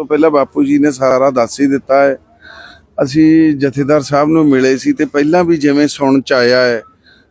ਤੋਂ ਪਹਿਲਾਂ ਬਾਪੂ ਜੀ ਨੇ ਸਾਰਾ ਦੱਸ ਹੀ ਦਿੱਤਾ ਹੈ। ਅਸੀਂ ਜਥੇਦਾਰ ਸਾਹਿਬ ਨੂੰ ਮਿਲੇ ਸੀ ਤੇ ਪਹਿਲਾਂ ਵੀ ਜਿਵੇਂ ਸੁਣ ਚ ਆਇਆ ਹੈ,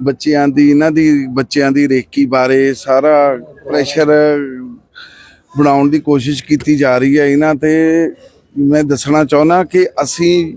ਬੱਚਿਆਂ ਦੀ, ਇਹਨਾਂ ਦੀ, ਬੱਚਿਆਂ ਦੀ ਰੇਕੀ ਬਾਰੇ ਸਾਰਾ ਪ੍ਰੈਸ਼ਰ ਬਣਾਉਣ ਦੀ ਕੋਸ਼ਿਸ਼ ਕੀਤੀ ਜਾ ਰਹੀ ਹੈ। ਇਹਨਾਂ ਤੇ ਮੈਂ ਦੱਸਣਾ ਚਾਹੁੰਦਾ ਕਿ ਅਸੀਂ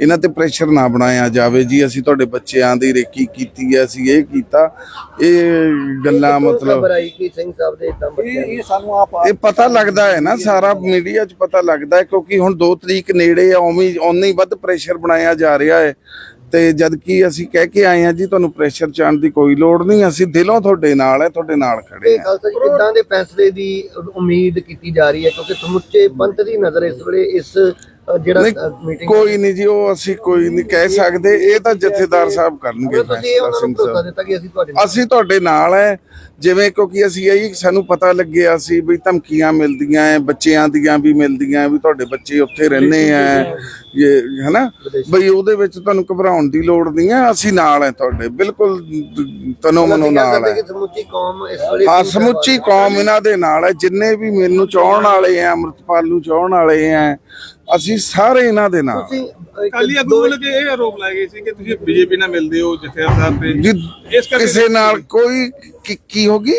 ਇਹਨਾਂ ਤੇ ਪ੍ਰੈਸ਼ਰ ਨਾ ਬਣਾਇਆ ਜਾਵੇ ਜੀ। ਅਸੀਂ ਤੁਹਾਡੇ ਬੱਚਿਆਂ ਦੀ ਰੇਕੀ ਕੀਤੀ ਹੈ ਅਸੀਂ ਇਹ ਕੀਤਾ। ਇਹ ਗੱਲਾਂ ਮਤਲਬ ਖਬਰ ਆਈ ਕਿ ਸਿੰਘ ਸਾਹਿਬ ਦੇ ਇਦਾਂ ਬੱਚਿਆਂ ਇਹ ਸਾਨੂੰ ਆਪ ਇਹ ਪਤਾ ਲੱਗਦਾ ਹੈ ਨਾ ਸਾਰਾ ਮੀਡੀਆ 'ਚ ਪਤਾ ਲੱਗਦਾ ਹੈ ਕਿਉਂਕਿ ਹੁਣ 2 ਤਰੀਕ ਨੇੜੇ ਆ ਉਵੇਂ ਉਨੇ ਹੀ ਵੱਧ ਪ੍ਰੈਸ਼ਰ ਬਣਾਇਆ ਜਾ ਰਿਹਾ ਹੈ। ਤੇ ਜਦ ਕਿ ਅਸੀਂ ਕਹਿ ਕੇ ਆਏ ਆ ਜੀ ਤੁਹਾਨੂੰ ਪ੍ਰੈਸ਼ਰ ਚਾਣ ਦੀ ਕੋਈ ਲੋੜ ਨਹੀਂ ਅਸੀਂ ਦਿਲੋਂ ਤੁਹਾਡੇ ਨਾਲ ਹੈ ਤੁਹਾਡੇ ਨਾਲ ਖੜੇ ਇਹ ਆ ਖਾਲਸਾ ਜੀ ਕਿੱਦਾਂ ਦੇ ਫੈਸਲੇ ਦੀ ਉਮੀਦ ਕੀਤੀ ਜਾ ਰਹੀ ਹੈ? ਕਿਉਂਕਿ ਸਮੁੱਚੇ ਪੰਥ ਦੀ ਨਜ਼ਰ ਇਸ ਵੇਲੇ ਇਸ ਜਿਹੜਾ ਮੀਟਿੰਗ ਕੋਈ ਨਹੀਂ ਜੀ ਉਹ ਅਸੀਂ ਕੋਈ ਨਹੀਂ ਕਹਿ ਸਕਦੇ। ਇਹ ਤਾਂ ਜਥੇਦਾਰ ਸਾਹਿਬ ਕਰਨਗੇ ਫੈਸਲਾ ਸਿੰਘ ਸਾਹਿਬ। ਅਸੀਂ ਤੁਹਾਡੇ ਨਾਲ ਅਸੀਂ ਤੁਹਾਡੇ ਨਾਲ ਹੈ ਜਿਵੇਂ ਕਿਉਂਕਿ ਅਸੀਂ ਇਹੀ ਸਾਨੂੰ ਪਤਾ ਲੱਗਿਆ ਸੀ ਵੀ ਧਮਕੀਆਂ ਮਿਲਦੀਆਂ ਐ ਬੱਚਿਆਂ ਦੀਆਂ ਵੀ ਮਿਲਦੀਆਂ ਵੀ ਤੁਹਾਡੇ ਬੱਚੇ ਉੱਥੇ ਰਹਿੰਦੇ ਆ ਇਹ ਹੈਨਾ? ਬਈ ਉਹਦੇ ਵਿੱਚ ਤੁਹਾਨੂੰ ਘਬਰਾਉਣ ਦੀ ਲੋੜ ਨਹੀਂ ਹੈ ਅਸੀਂ ਨਾਲ ਹੈ ਤੁਹਾਡੇ ਬਿਲਕੁਲ ਤਨੋ ਮਨੋ ਨਾਲ ਕਿ ਸਮੁੱਚੀ ਕੌਮ ਇਸ ਵੇਲੇ ਹਾਂ ਸਮੁੱਚੀ ਕੌਮ ਇਹਨਾਂ ਦੇ ਨਾਲ ਹੈ ਜਿੰਨੇ ਵੀ ਮੈਨੂੰ ਚਾਹਣ ਵਾਲੇ ਆ ਅੰਮ੍ਰਿਤਪਾਲ ਨੂੰ ਚਾਹਣ ਵਾਲੇ ਆ ਅਸੀਂ ਸਾਰੇ ਇਹਨਾਂ ਦੇ ਨਾਲ। ਕਾਲੀ ਆਗੂ ਵੱਲੋਂ ਕਿ ਇਹ ਆਰੋਪ ਲਾਏ ਗਏ ਸੀ ਕਿ ਤੁਸੀਂ ਬੀਜੇਪੀ ਨਾਲ ਮਿਲਦੇ ਹੋ ਜਥੇਦਾਰ ਸਾਹਿਬ ਤੇ ਜੀ ਇਸ ਕਰਕੇ ਕਿਸੇ ਨਾਲ ਕੋਈ ਕੀ- ਕੀ ਹੋਗੀ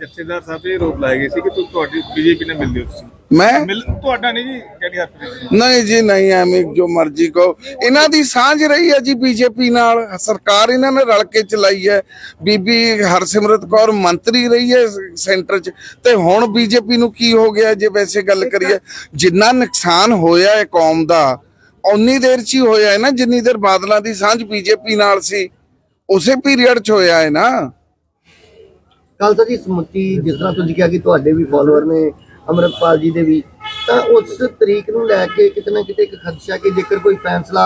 ਜਥੇਦਾਰ ਸਾਹਿਬ ਤੇ ਆਰੋਪ ਲਾਏ ਗਏ ਸੀ ਕਿ ਤੁਹਾਡੀ ਬੀਜੇਪੀ ਨਾਲ ਮਿਲਦੇ ਹੋ ਤੁਸੀਂ। ਮੈਂ? ਮਿਲ ਤੁਹਾਡਾ ਨਹੀਂ ਜੀ ਕਿਹੜੀ ਹਰਪ੍ਰੀਤ ਨਹੀਂ ਜੀ ਨਹੀਂ ਐਵੇਂ ਜੋ ਮਰਜ਼ੀ ਕਹੋ। ਇਹਨਾਂ ਦੀ ਸਾਂਝ ਰਹੀ ਹੈ ਜੀ ਬੀਜੇਪੀ ਨਾਲ। ਸਰਕਾਰ ਇਹਨਾਂ ਨੇ ਰਲ ਕੇ ਚਲਾਈ ਹੈ। ਬੀਬੀ ਹਰਸਿਮਰਤ ਕੌਰ ਮੰਤਰੀ ਰਹੀ ਹੈ ਸੈਂਟਰ 'ਚ। ਤੇ ਹੁਣ ਬੀਜੇਪੀ ਨੂੰ ਕੀ ਹੋ ਗਿਆ ਜੇ ਵੈਸੇ ਗੱਲ ਕਰੀਏ? ਜਿੰਨਾ ਨੁਕਸਾਨ ਹੋਇਆ ਹੈ ਕੌਮ ਦਾ ਉਨੀ ਦੇਰ 'ਚ ਹੀ ਹੋਇਆ ਹੈ ਨਾ ਜਿੰਨੀ ਦੇਰ ਬਾਦਲਾਂ ਦੀ ਸਾਂਝ ਬੀਜੇਪੀ ਨਾਲ ਸੀ। ਉਸੇ ਪੀਰੀਅਡ 'ਚ ਹੋਇਆ ਹੈ ਨਾ। ਖਾਲਸਾ ਜੀ ਸਮੁੱਚੀ ਜਿਸ ਤਰ੍ਹਾਂ ਤੁਸੀਂ ਕਿਹਾ ਕਿ ਤੁਹਾਡੇ ਵੀ ਫਾਲੋਅਰ ਨੇ ਅਮਰਤਪਾਲ ਜੀ ਦੇ ਵੀ ਤਾਂ ਉਸ ਤਰੀਕ ਨੂੰ ਲੈ ਕੇ ਕਿਤੇ ਨਾ ਕਿਤੇ ਇੱਕ ਖਦਸ਼ਾ ਕਿ ਜੇਕਰ ਕੋਈ ਫੈਸਲਾ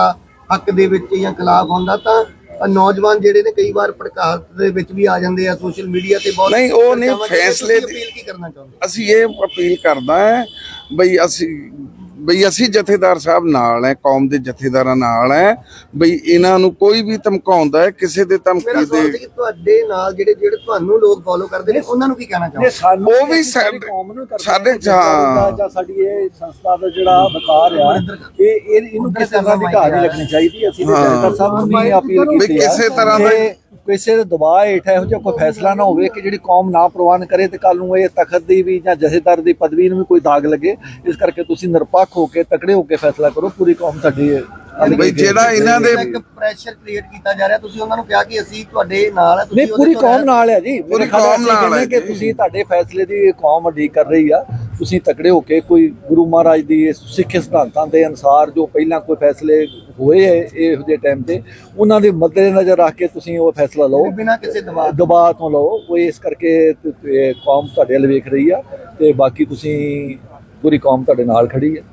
ਹੱਕ ਦੇ ਵਿੱਚ ਜਾਂ ਖਿਲਾਫ ਹੁੰਦਾ ਤਾਂ ਨੌਜਵਾਨ ਜਿਹੜੇ ਨੇ ਕਈ ਵਾਰ ਭੜਕਾਹਟ ਦੇ ਵਿੱਚ ਵੀ ਆ ਜਾਂਦੇ ਆ ਸੋਸ਼ਲ ਮੀਡੀਆ ਤੇ ਬਹੁਤ ਨਹੀਂ, ਉਹ ਨਹੀਂ, ਫੈਸਲੇ ਤੁਸੀਂ ਅਪੀਲ ਕੀ ਕਰਨਾ ਚਾਹੁੰਦੇ ਅਸੀਂ ਇਹ ਅਪੀਲ ਕਰਦਾ ਹੈ ਬਈ ਅਸੀਂ ਬਈ ਅਸੀਂ ਜਥੇਦਾਰ ਸਾਹਿਬ ਨਾਲ ਹੈ ਕੌਮ ਦੇ ਜਥੇਦਾਰਾਂ ਨਾਲ ਹੈ ਬਈ ਇਹਨਾਂ ਨੂੰ ਕੋਈ ਵੀ ਧਮਕਾਉਂਦਾ ਹੈ ਕਿਸੇ ਦੇ ਧਮਕੀ ਦੇ ਤੁਹਾਡੇ ਨਾਲ ਜਿਹੜੇ ਜਿਹੜੇ ਤੁਹਾਨੂੰ ਲੋਕ ਫੋਲੋ ਕਰਦੇ ਨੇ ਉਹਨਾਂ ਨੂੰ ਕੀ ਕਹਿਣਾ ਚਾਹੁੰਦੇ ਉਹ ਵੀ ਸਾਡੇ- ਹਾਂ ਜਾਂ ਸਾਡੀ ਇਹ ਸੰਸਥਾ ਦਾ ਜਿਹੜਾ ਵਕਾਰ ਆ ਇਹ ਇਹ ਇਹਨੂੰ ਕਿਸੇ ਤਰ੍ਹਾਂ ਦੀ ਘਾਟ ਨਹੀਂ ਲੱਗਣੀ ਚਾਹੀਦੀ ਅਸੀਂ ਹਾਂ। ਜਥੇਦਾਰ ਸਾਹਿਬ ਨੂੰ ਵੀ ਅਪੀਲ ਕੀਤੀ ਆ ਕਿਸੇ ਤਰ੍ਹਾਂ ਦਾ- ਕਿਸੇ ਦੇ ਦਬਾਅ ਹੇਠ ਇਹੋ ਜਿਹਾ ਕੋਈ ਫੈਸਲਾ ਨਾ ਹੋਵੇ ਕਿ ਜਿਹੜੀ ਕੌਮ ਨਾ ਪ੍ਰਵਾਨ ਕਰੇ ਤੇ ਕੱਲ ਨੂੰ ਇਹ ਤਖਤ ਦੀ ਵੀ ਜਾਂ ਜਥੇਦਾਰ ਦੀ ਪਦਵੀ ਨੂੰ ਵੀ ਕੋਈ ਦਾਗ ਲੱਗੇ ਇਸ ਕਰਕੇ ਤੁਸੀਂ ਨਿਰਪੱਖ ਹੋ ਕੇ ਤਕੜੇ ਹੋ ਕੇ ਫੈਸਲਾ ਕਰੋ ਪੂਰੀ ਕੌਮ ਸਾਡੀ ਬਈ ਜਿਹੜਾ ਇਹਨਾਂ ਦੇ ਇੱਕ ਪ੍ਰੈਸ਼ਰ ਕ੍ਰੀਏਟ ਕੀਤਾ ਜਾ ਰਿਹਾ ਤੁਸੀਂ ਉਹਨਾਂ ਨੂੰ ਕਿਹਾ ਕਿ ਅਸੀਂ ਤੁਹਾਡੇ ਨਾਲ ਤੁਸੀਂ ਪੂਰੀ ਕੌਮ ਨਾਲ ਹੈ ਜੀ ਪੂਰੀ ਕੌਮ ਨਾਲ ਕਹਿੰਦੇ ਹੈ ਕਿ ਜੀ। ਤੁਸੀਂ ਤੁਹਾਡੇ ਫੈਸਲੇ ਦੀ ਕੌਮ ਅਡੀ ਕਰ ਰਹੀ ਆ ਤੁਸੀਂ ਤਕੜੇ ਹੋ ਕੇ ਕੋਈ ਗੁਰੂ ਮਹਾਰਾਜ ਦੀ ਇਸ ਸਿੱਖ ਸਿਧਾਂਤਾਂ ਦੇ ਅਨੁਸਾਰ ਜੋ ਪਹਿਲਾਂ ਕੋਈ ਫੈਸਲੇ ਹੋਏ ਹੈ ਇਹੋ ਜਿਹੇ ਟਾਈਮ ਤੇ ਉਹਨਾਂ ਦੇ ਮੱਦੇ ਨਜ਼ਰ ਰੱਖ ਕੇ ਤੁਸੀਂ ਉਹ ਫੈਸਲਾ ਲਓ। ਬਿਨਾਂ ਕਿਸੇ ਦਬਾਅ ਤੋਂ। ਦਬਾਅ ਤੋਂ ਲਓ। ਉਹ ਇਸ ਕਰਕੇ ਕੌਮ ਤੁਹਾਡੇ ਵੱਲ ਵੇਖ ਰਹੀ ਆ ਤੇ ਬਾਕੀ ਤੁਸੀਂ ਪੂਰੀ ਕੌਮ ਤੁਹਾਡੇ ਨਾਲ ਖੜੀ ਹੈ